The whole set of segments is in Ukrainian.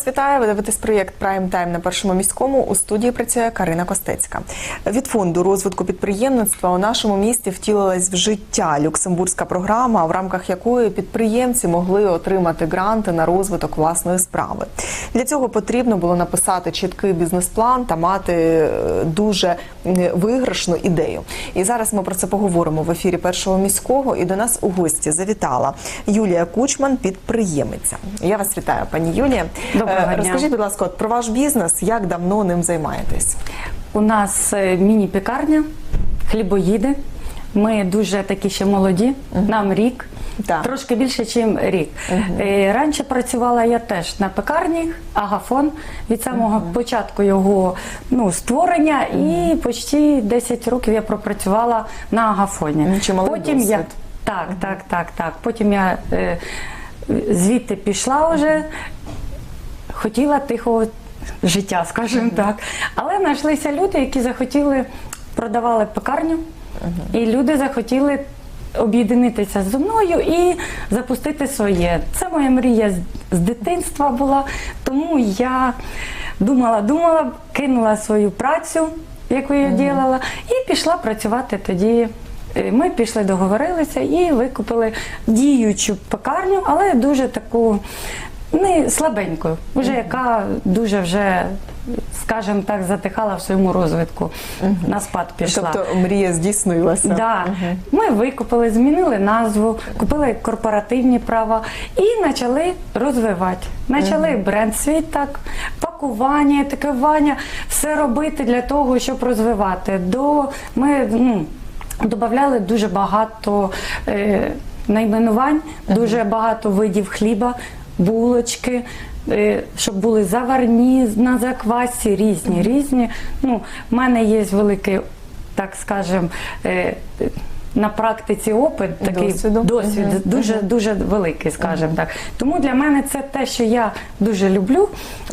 Вас вітаю. Ви дивитесь проєкт Прайм Тайм на першому міському. У студії працює Карина Костецька. Від фонду розвитку підприємництва у нашому місті втілилась в життя люксембурзька програма, в рамках якої підприємці могли отримати гранти на розвиток власної справи. Для цього потрібно було написати чіткий бізнес-план та мати е, дуже е, виграшну ідею. І зараз ми про це поговоримо в ефірі першого міського. І до нас у гості завітала Юлія Кучман, підприємиця. Я вас вітаю, пані Юлія. Доброго Е, дня. Розкажіть, будь ласка, от про ваш бізнес, як давно ним займаєтесь? У нас е, міні-пекарня, хлібоїди. Ми дуже такі ще молоді, нам рік, Так. трошки більше, ніж рік. Е, Раніше працювала я теж на пекарні, агафон від самого початку його ну, створення, і почти 10 років я пропрацювала на агафоні. Ну, чималий Потім я досвід. так, так, так, так. Потім я е, звідти пішла вже, хотіла тихого життя, скажімо так. Але знайшлися люди, які захотіли, продавали пекарню, і люди захотіли об'єднатися зі мною і запустити своє. Це моя мрія з- дитинства була. Тому я думала, думала, кинула свою працю, яку я ділала, і пішла працювати тоді. Е, Ми пішли, договорилися і викупили діючу пекарню, але дуже таку не слабеньку, вже яка дуже вже, скажімо так, затихала в своєму розвитку. На спад пішла. Тобто мрія здійснилася. Да. Ми викупили, змінили назву, купили корпоративні права і почали розвивати. Почали бренд свій так, пакування, етикування, все робити для того, щоб розвивати. До ми ну, додавали дуже багато е, найменувань, дуже багато видів хліба, булочки. е, Щоб були заварні на заквасі, різні, різні. Ну, в мене є великий так скажем, е, на практиці опит, такий Досвіду. досвід Мгм. дуже дуже великий, скажімо так. Тому для мене це те, що я дуже люблю,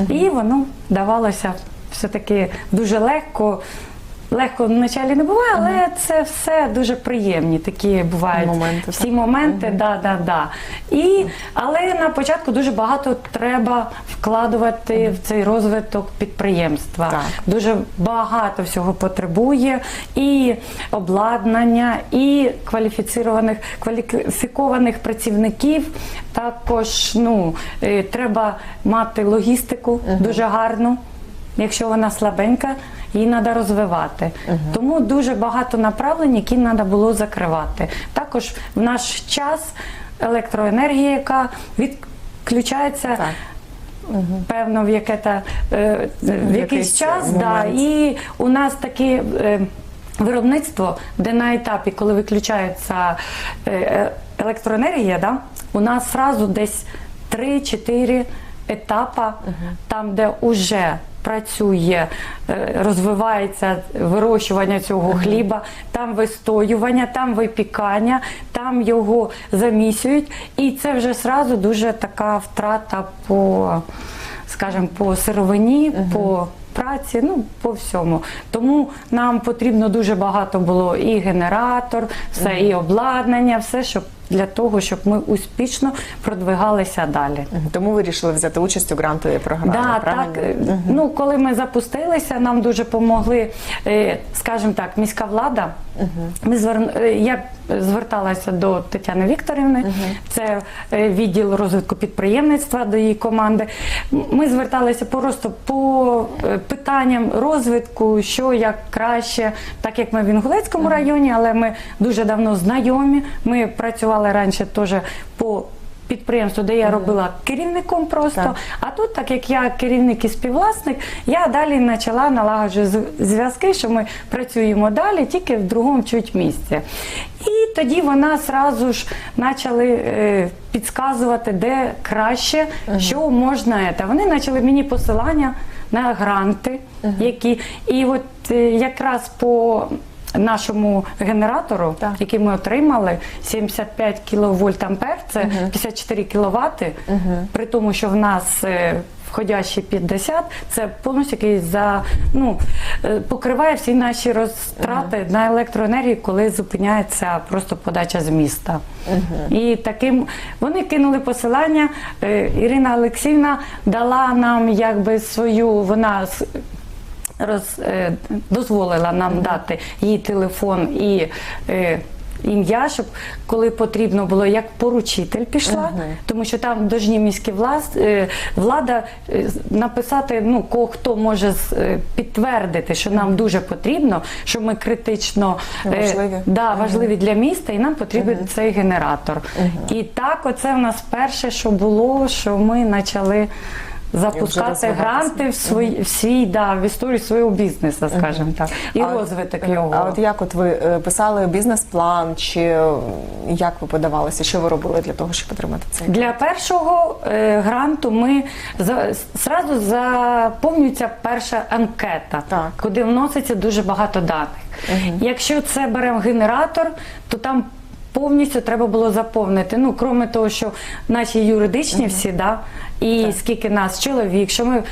і воно давалося все-таки дуже легко. Легко вначалі не буває, але це все дуже приємні такі бувають Моменти, всі моменти, да, да, да. І, але на початку дуже багато треба вкладувати в цей розвиток підприємства. Так. Дуже багато всього потребує і обладнання, і кваліфіцірованих кваліфікованих працівників. Також ну, е, треба мати логістику дуже гарну. Якщо вона слабенька, її треба розвивати. Тому дуже багато направлень, які треба було закривати. Також в наш час електроенергія, яка відключається. Так. Певно, в яке та е, в якийсь час, да, і у нас таке е, виробництво, де на етапі, коли виключається е, е, електроенергія, да, у нас одразу десь 3-4 етапа, там, де вже працює, е, розвивається вирощування цього хліба, там вистоювання, там випікання, там його замісюють. І це вже сразу дуже така втрата по, скажімо, по сировині, по праці, ну по всьому. Тому нам потрібно дуже багато було і генератор, все, і обладнання, все, щоб для того, щоб ми успішно продвигалися далі. Тому ви вирішили взяти участь у грантовій програмі. Да, правильно? так. е, Ну, коли ми запустилися, нам дуже помогли, е, скажімо так, міська влада. Ми звер... е, Я зверталася до Тетяни Вікторівни, це е, відділ розвитку підприємництва до її команди. Ми зверталися просто по питанням розвитку, що як краще, так як ми в Інгулецькому районі, але ми дуже давно знайомі. Ми працювали раніше теж по підприємству, де я робила керівником просто. Так. А тут, так як я керівник і співвласник, я далі почала налагоджувати зв'язки, що ми працюємо далі, тільки в другому чуть місці. І тоді вона зразу ж почали е, підказувати, де краще, що можна. Це. Вони почали мені посилання на гранти, які. І от е, якраз по нашому генератору, Так. який ми отримали, 75 кВт ампер, це 54 кВт, при тому, що в нас е, входящий 50, це повністю який за ну е, покриває всі наші розтрати на електроенергію, коли зупиняється просто подача з міста. І таким вони кинули посилання. е, Ірина Олексіївна дала нам якби свою вона роз, е, дозволила нам дати їй телефон і. Е, Ім'я, щоб коли потрібно було, як поручитель пішла, тому що там должні міські влас, е, влада е, написати, ну ко хто може з- е, підтвердити, що нам дуже потрібно, що ми критично е, Важливі. да, важливі для міста, і нам потрібен цей генератор. І так, оце в нас перше, що було, що ми почали. Запускати гранти в свій, в свій да, в історію свого бізнесу, скажімо так, і А розвиток його. А от як от ви е, писали бізнес-план, чи е, як ви подавалися? Що ви робили для того, щоб отримати цей? Для першого е, гранту ми за, зразу заповнюється перша анкета, Так. куди вноситься дуже багато даних. Якщо це беремо генератор, то там повністю треба було заповнити. Ну, крім того, що наші юридичні всі, да, і скільки нас чоловік, що ми.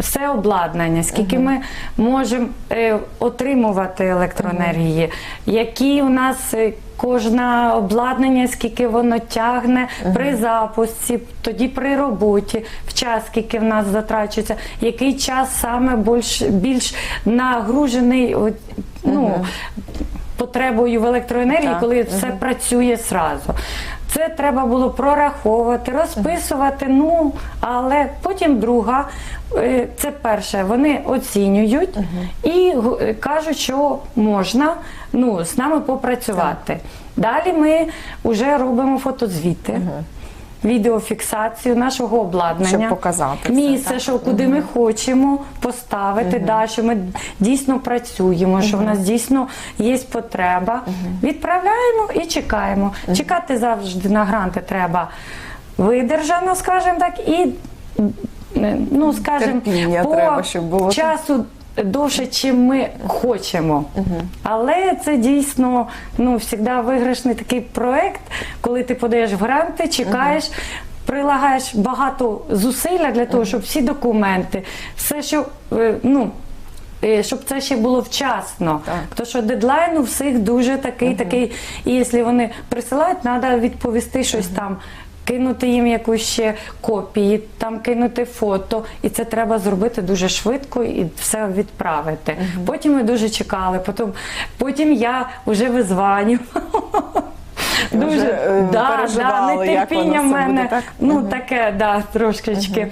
Все обладнання, скільки ми можемо е, отримувати електроенергії, які у нас е, кожне обладнання, скільки воно тягне при запусці, тоді при роботі, в час, скільки в нас затрачується, який час саме більш, більш нагружений ну, потребою в електроенергії, Так, коли все працює зразу. Це треба було прораховувати, розписувати. Ну але потім друга, е, це перше, вони оцінюють і е, кажуть, що можна ну, з нами попрацювати. Далі ми вже робимо фотозвіти. Відеофіксацію нашого обладнання, Щоб показати місце, так? що куди ми хочемо поставити, да, що ми дійсно працюємо, що в нас дійсно є потреба. Відправляємо і чекаємо. Чекати завжди на гранти треба видержано, скажімо так, і ну, скажімо, Терпіння по треба, щоб було. часу. Довше, чим ми хочемо. Але це дійсно ну, завжди виграшний такий проект, коли ти подаєш в гранти, чекаєш, прилагаєш багато зусилля для того, щоб всі документи, все, що е, ну. е, Щоб це ще було вчасно, Так. тому що дедлайн у всіх дуже такий, такий. І якщо вони присилають, треба відповісти щось там, кинути їм якусь ще копії, там кинути фото, і це треба зробити дуже швидко і все відправити. Потім ми дуже чекали. Потім, потім я вже визваню. Ви вже, е, переживали, нетерпіння в все буде, так? Ну Мгм. таке, да, трошечки.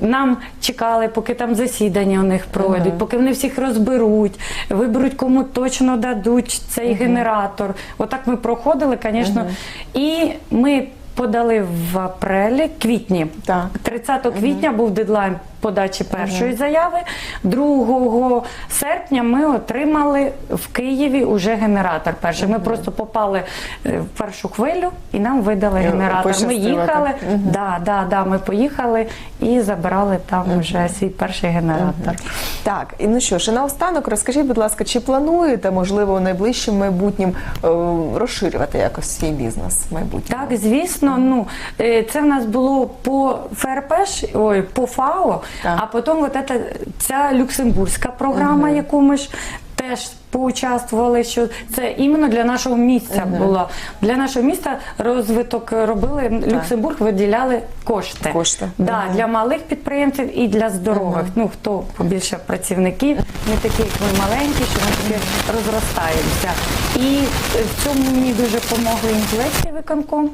Нам чекали, поки там засідання у них пройдуть, поки вони всіх розберуть, виберуть, кому точно дадуть цей генератор. Отак ми проходили, звісно. І ми подали в апрелі, квітні. Так. 30 квітня був дедлайн подачі першої заяви. 2 серпня ми отримали в Києві уже генератор. Перший. Ми просто попали е, в першу хвилю і нам видали генератор. Ми їхали, да, да, да, ми поїхали і забирали там вже свій перший генератор. Так, і ну що ж, і наостанок розкажіть, будь ласка, чи плануєте, можливо, у найближчим майбутнім е, розширювати якось свій бізнес в майбутньому? Так, звісно, ну е, це в нас було по ФРП, ой, по ФАО, Так. а потім от ета- ця люксембурзька програма, яку ми ж теж поучаствували, що це іменно для нашого місця було. Для нашого міста розвиток робили, Люксембург виділяли кошти. Кошти. Да, для малих підприємців і для здорових. Ну, хто побільше працівників, не такі, як ми маленькі, що ми таки розростаємося. І в цьому мені дуже допомогли інтелектний виконком.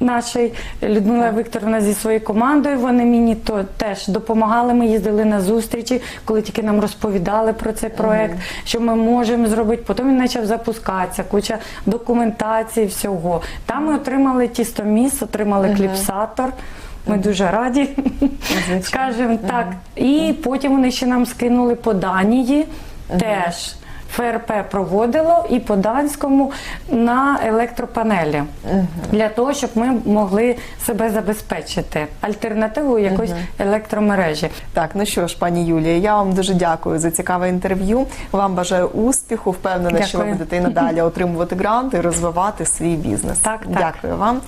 Нашої Людмила Вікторовна зі своєю командою вони мені то теж допомагали. Ми їздили на зустрічі, коли тільки нам розповідали про цей проект, що ми можемо зробити. Потім він почав запускатися, куча документації, всього. Там ми отримали тістоміс, отримали кліпсатор. Ми дуже раді, скажімо так. І потім вони ще нам скинули по Данії теж ФРП проводило і по данському на електропанелі для того, щоб ми могли себе забезпечити альтернативою якоїсь електромережі. Так, ну що ж, пані Юлія, я вам дуже дякую за цікаве інтерв'ю. Вам бажаю успіху. Впевнена, що ви будете і надалі отримувати гранти і розвивати свій бізнес. Так, так. Дякую вам.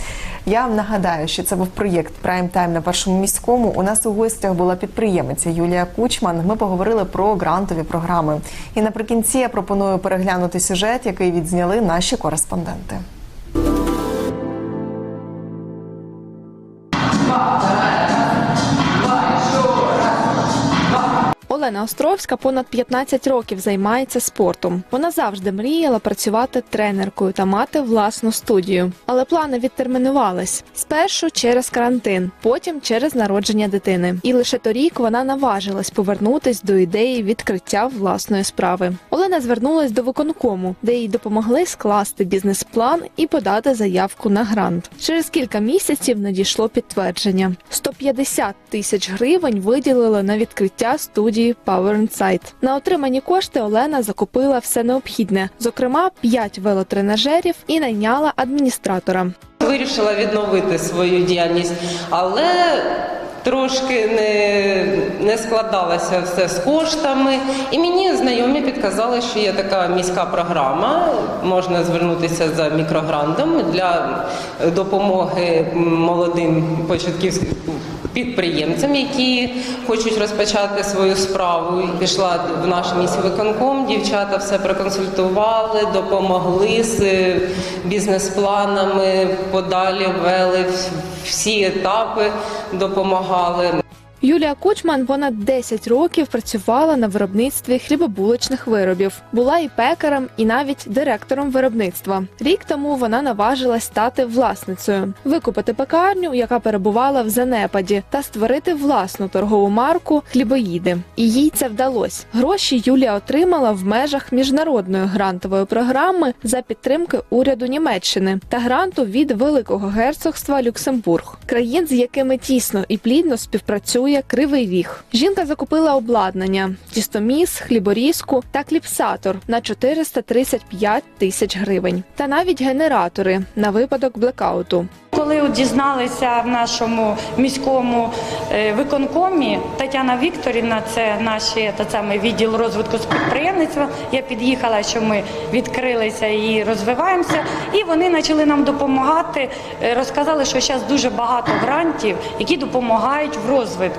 Я вам нагадаю, що це був проєкт Прайм Тайм на першому міському. У нас у гостях була підприємиця Юлія Кучман. Ми поговорили про грантові програми. І наприкінці я пропоную переглянути сюжет, який відзняли наші кореспонденти. Олена Островська понад 15 років займається спортом. Вона завжди мріяла працювати тренеркою та мати власну студію. Але плани відтермінувались спершу через карантин, потім через народження дитини. І лише торік вона наважилась повернутись до ідеї відкриття власної справи. Олена звернулась до виконкому, де їй допомогли скласти бізнес-план і подати заявку на грант. Через кілька місяців надійшло підтвердження: 150 тисяч гривень виділили на відкриття студії Power Insight. На отримані кошти Олена закупила все необхідне, зокрема 5 велотренажерів і найняла адміністратора. Вирішила відновити свою діяльність, але трошки не, не складалося все з коштами. І мені знайомі підказали, що є така міська програма, можна звернутися за мікрогрантом для допомоги молодим початківським підприємцям, які хочуть розпочати свою справу. І Пішла в наш місць виконком. дівчата все проконсультували, допомогли з е, бізнес-планами, подалі вели всі етапи, допомагали. Юлія Кучман понад 10 років працювала на виробництві хлібобулочних виробів. Була і пекарем, і навіть директором виробництва. Рік тому вона наважилась стати власницею, викупити пекарню, яка перебувала в занепаді, та створити власну торгову марку хлібоїди. І їй це вдалося. Гроші Юлія отримала в межах міжнародної грантової програми за підтримки уряду Німеччини та гранту від Великого герцогства Люксембург, країн, з якими тісно і плідно співпрацює Кривий Ріг. Жінка закупила обладнання: тістоміс, хліборізку та кліпсатор на 435 тисяч гривень, та навіть генератори на випадок блекауту. Коли дізналися в нашому міському е, виконкомі Тетяна Вікторівна, це наш саме відділ розвитку з підприємництва. Я під'їхала, що ми відкрилися і розвиваємося. І вони почали нам допомагати. Е, Розказали, що зараз дуже багато грантів, які допомагають в розвитку.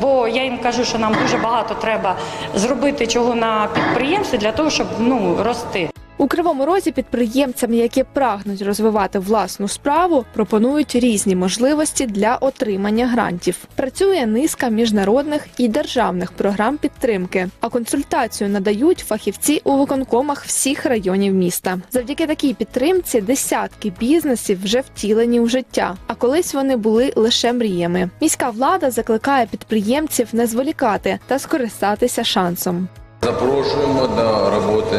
Бо я їм кажу, що нам дуже багато треба зробити чого на підприємстві для того, щоб ну рости. У кривому розі підприємцям, які прагнуть розвивати власну справу, пропонують різні можливості для отримання грантів. Працює низка міжнародних і державних програм підтримки, а консультацію надають фахівці у виконкомах всіх районів міста. Завдяки такій підтримці десятки бізнесів вже втілені у життя, а колись вони були лише мріями. Міська влада закликає підприємців не зволікати та скористатися шансом. Запрошуємо до роботи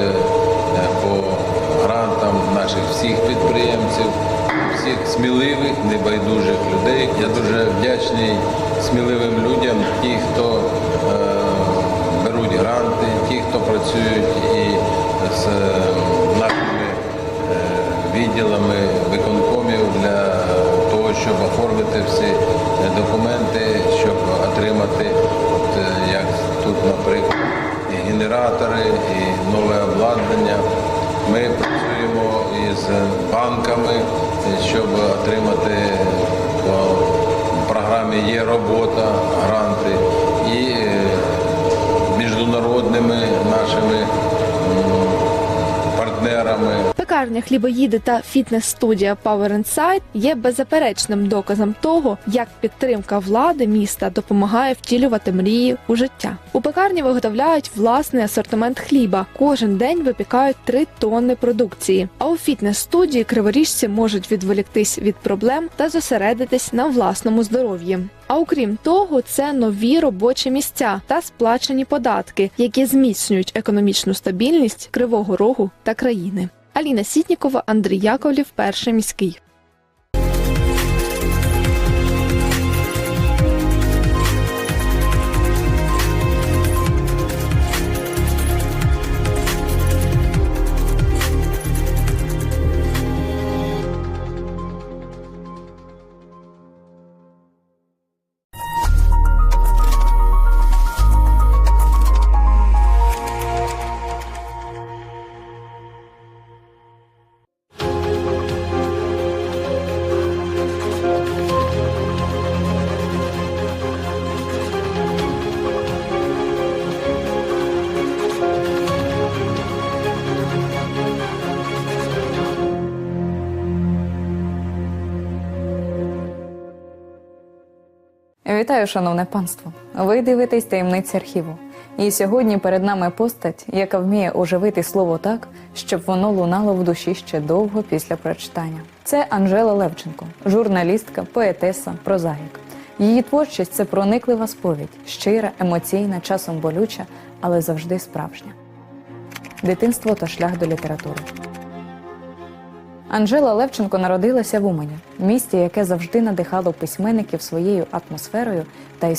наших всіх підприємців, всіх сміливих, небайдужих людей. Я дуже вдячний сміливим людям, ті, хто банками, е, щоб отримати по програмі є робота, гранти. І партнерами. Хлібоїди та фітнес-студія Power Insight є беззаперечним доказом того, як підтримка влади міста допомагає втілювати мрії у життя. У пекарні виготовляють власний асортимент хліба. Кожен день випікають 3 тонни продукції. А у фітнес-студії криворіжці можуть відволіктись від проблем та зосередитись на власному здоров'ї. А окрім того, це нові робочі місця та сплачені податки, які зміцнюють економічну стабільність Кривого Рогу та країни. Аліна Сітнікова, Андрій Яковлів, перший міський. Вітаю, шановне панство! Ви дивитесь таємниці архіву. І сьогодні перед нами постать, яка вміє оживити слово так, щоб воно лунало в душі ще довго після прочитання. Це Анжела Левченко, журналістка, поетеса, прозаїк. Її творчість це прониклива сповідь, щира, емоційна, часом болюча, але завжди справжня. Дитинство та шлях до літератури. Анжела Левченко народилася в Умані, місті, яке завжди надихало письменників своєю атмосферою та історією.